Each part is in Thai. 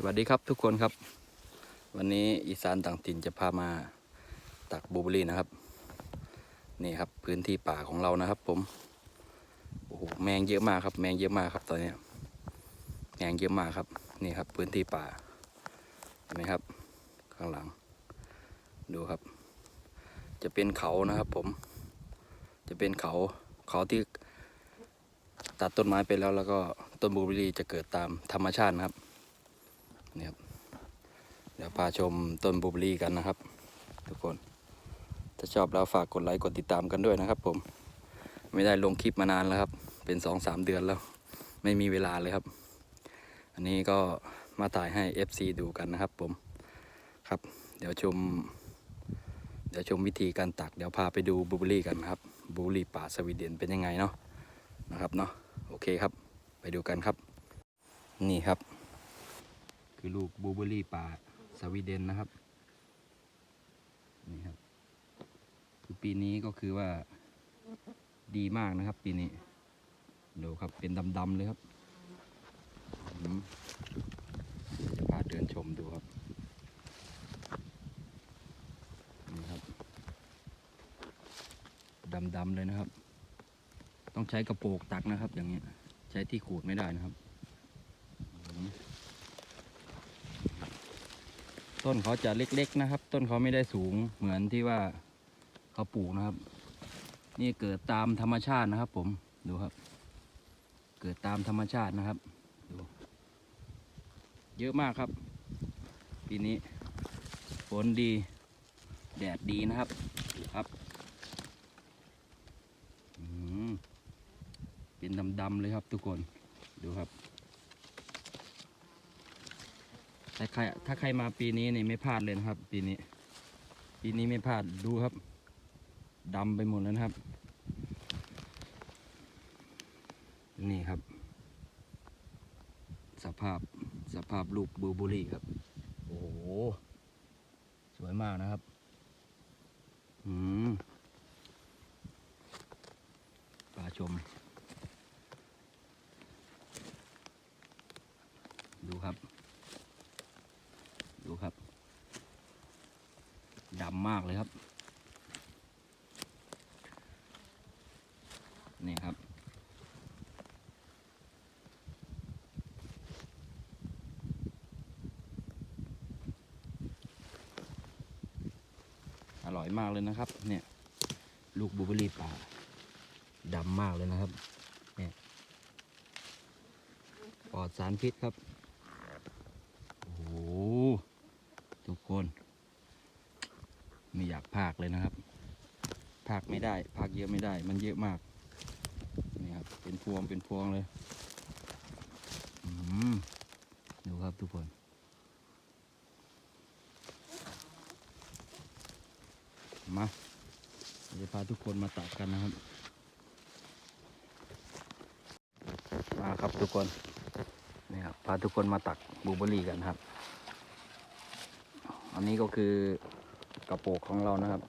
สวัสดีครับทุกคนครับ วันนี้อีสานต่างถิ่นจะพามาตักบูเบอรี่นะครับ นี่ครับพื้นที่ป่าของเรานะครับ ผมโอ้โหแมงเยอะมากครับ แมงเยอะมากครับตอนนี้แมงเยอะมากครับ นี่ครับ พื้นที่ป่าเห็นไหมครับ ข้างหลัง ดูครับ จะเป็นเขานะครับ ผม จะเป็นเขาเขาที่ตัดต้นไม้ไปแล้วแล้วก็ต้นบูเบอรี่จะเกิดตามธรรมชาตินะครับ นี่ครับเดี๋ยวพาชมต้นบูเบอรี่กันนะครับ ทุกคน ถ้าชอบแล้วฝากกดไลค์กดติดตามกันด้วยนะครับ ผม ไม่ได้ลงคลิปมานานแล้วครับ เป็นสองสามเดือนแล้ว ไม่มีเวลาเลยครับ อันนี้ก็มาถ่ายให้ FC ดูกันนะครับ ผมครับ เดี๋ยวชม เดี๋ยวชมวิธีการตัก เดี๋ยวพาไปดูบูเบอรี่กันนะครับบูเบอรี่ป่าสวีเดนเป็นยังไงเนาะนะครับเนาะโอเคครับ ไปดูกันครับ นี่ครับ คือลูกบูเบอรี่ป่าสวีเดนนะครับนี่ครับคือปีนี้ก็คือว่าดีมากนะครับ ปีนี้ดูครับเป็นดำๆเลยครับอืมจะพาเดินชมดูครับนี่ครับดำๆเลยนะครับ ต้องใช้กระโปรงตักนะครับ อย่างเงี้ย ใช้ที่ขูดไม่ได้นะครับ ต้นเขาจะเล็กๆนะครับ ต้นเขาไม่ได้สูงเหมือนที่ว่าเขาปลูกนะครับ นี่เกิดตามธรรมชาตินะครับ ผมดูครับ เกิดตามธรรมชาตินะครับดูเยอะมากครับปีนี้ฝนดี แดดดีนะครับครับเป็นดำๆเลยครับทุกคนดูครับ ถ้าใครถ้าใครมาปีนี้นี่ไม่พลาดเลยนะครับ ปีนี้ ปีนี้ไม่พลาดดูครับดำไปหมดแล้วนะครับ นี่ครับ สภาพสภาพลูกบลูเบอรรี่ครับ โอ้โห สวยมากนะครับ อืมปลาชม ดูครับ ดูครับดำมากเลยครับนี่ครับ อร่อยมากเลยนะครับ เนี่ย ลูกบลูเบอรี่ป่าดำมากเลยนะครับ เนี่ยปลอดสารพิษครับ โอ้โห ทุกคน ไม่อยากพากเลยนะครับพากไม่ได้พากเยอะไม่ได้ มันเยอะมาก นี่ครับ เป็นพวงเป็นพวงเลยดูครับทุกคนมาเดี๋ยวพาทุกคนมาตักกันนะครับ มาครับทุกคนนี่ครับพาทุกคนมาตักบูเบอรรี่กันครับ อันนี้ก็คือ กระโปรงของเรานะครับ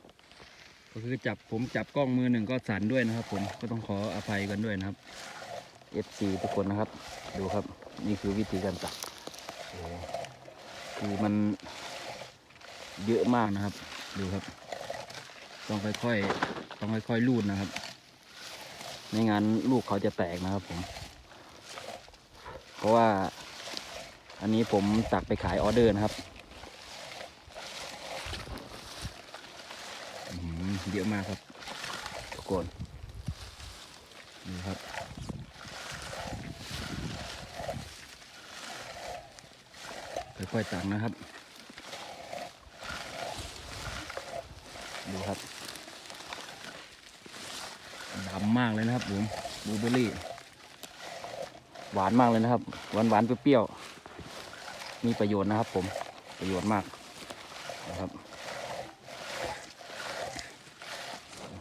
ก็คือจับผมจับกล้องมือหนึ่งก็สั่นด้วยนะครับ ผมก็ต้องขออภัยกันด้วยนะครับ FC ทุกคนนะครับ ดูครับ นี่คือวิธีการตักโอ้คือมันเยอะมากนะครับ ดูครับ ต้องค่อยๆต้องค่อยๆลูดนะครับไม่งั้นลูกเขาจะแตกนะครับผม เพราะว่าอันนี้ผมตักไปขายออเดอร์นะครับ อื้อหือ เยอะมากครับทุกคนนี่ครับค่อยๆตักนะครับ ดูครับดำมากเลยนะครับผมบลูเบอรรี่ หวานมากเลยนะครับ หวานหวานเปรี้ยวๆมีประโยชน์นะครับผมประโยชน์มากนะครับ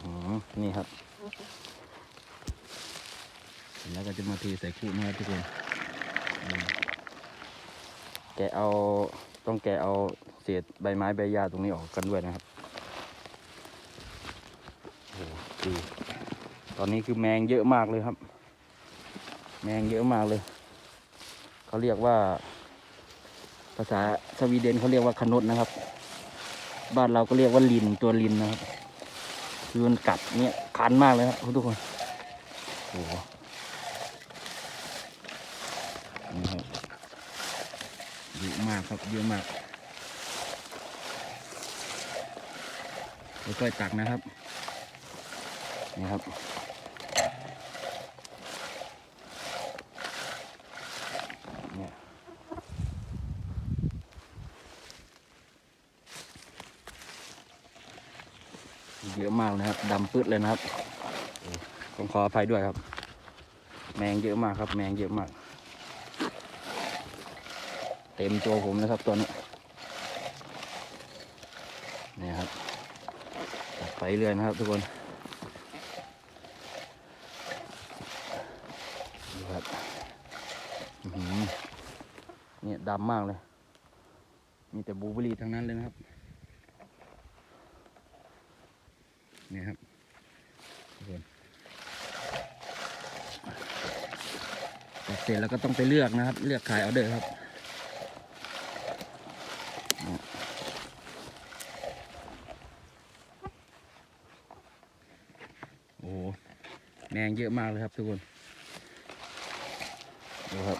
อื้อหือ นี่ครับแล้วก็จะมาเทีใส่คู่นะครับทุกคนอืมแกะเอาต้องแกะเอาเศษใบไม้ใบหญ้าตรงนี้ออกกันด้วยนะครับโอ้โหดูตอนนี้คือแมงเยอะมากเลยครับ แมงเยอะมากเลย เขาเรียกว่า ภาษาสวีเดนเขาเรียกว่าคนุดนะครับ บ้านเราก็เรียกว่าลินตัวลินนะครับ คือมันกัดเนี่ยคันมากเลยครับทุกคนโอ้โหเยอะมากครับเยอะมากค่อยๆตักนะครับนี่ครับ เยอะมากนะครับดำปื้ดเลยนะครับต้องขออภัยด้วยครับ แมงเยอะมากครับ แมงเยอะมาก เต็มตัวผมนะครับตัวนี้เนี่ยครับตัดไปเรื่อยนะครับทุกคนดูครับเนี่ยดำมากเลย มีแต่บูเบอรี่ทั้งนั้นเลยนะครับ นี่ครับตัดเสร็จแล้วก็ต้องไปเลือกนะครับ เลือกขายเออเด้อครับโอ้โหแมงเยอะมากเลยครับทุกคนดูครับ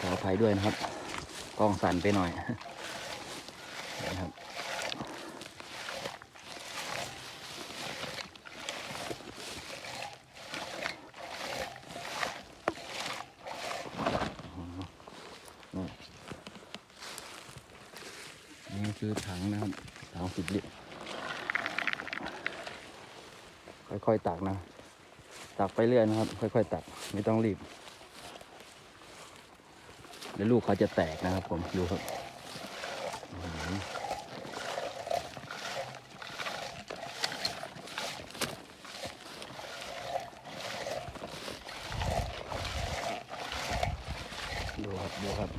ขออภัยด้วยนะครับ กล้องสั่นไปหน่อย นะครับ นี่นี่คือ ถังนะครับถังสิบลิตรค่อยๆตักนะ ตักไปเรื่อยนะครับ ค่อยๆตักไม่ต้องรีบเดี๋ยวลูกเขาจะแตกนะครับ ผมดูครับดูครับดูครับ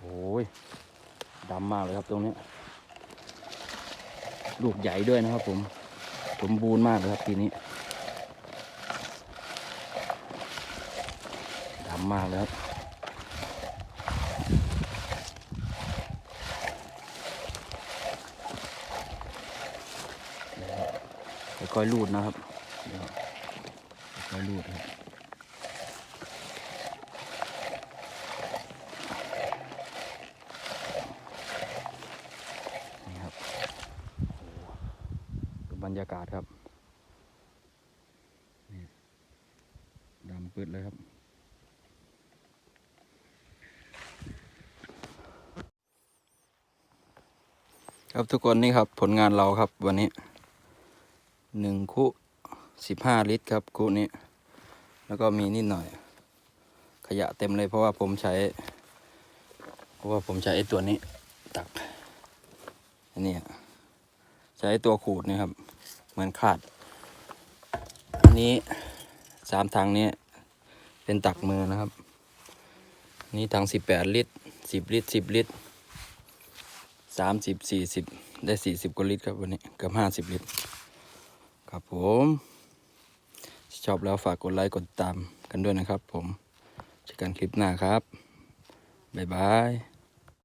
โอ้ยดำมากเลยครับตรงนี้ ลูกใหญ่ด้วยนะครับ ผมสมบูรณ์มากเลยครับทีนี้ดำมากเลยครับค่อยๆรูดนะครับค่อยๆรูดครับนี่ครับโอ้โหดูบ รรยากาศครับนี่ดำปืดเลยครับ ครับทุกคนนี่ครับผลงานเราครับวันนี้หนึ่งคุสิบห้าลิตรครับคุนี้ แล้วก็มีนิดหน่อย ขยะเต็มเลยเพราะว่าผมใช้ เพราะว่าผมใช้ตัวนี้ตักอันนี้ใช้ตัวขูดนี่ครับ เหมือนขาด อันนี้สามถังนี้เป็นตักมือนะครับ นี่ถังสิบแปดลิตรสิบลิตรสิบลิตรสามสิบสี่สิบได้สี่สิบกว่าลิตรครับวันนี้เกือบห้าสิบลิตร ครับผมชอบแล้วฝากกดไลค์กดติดตามกันด้วยนะครับผมเจอกันคลิปหน้าครับ บ๊ายบาย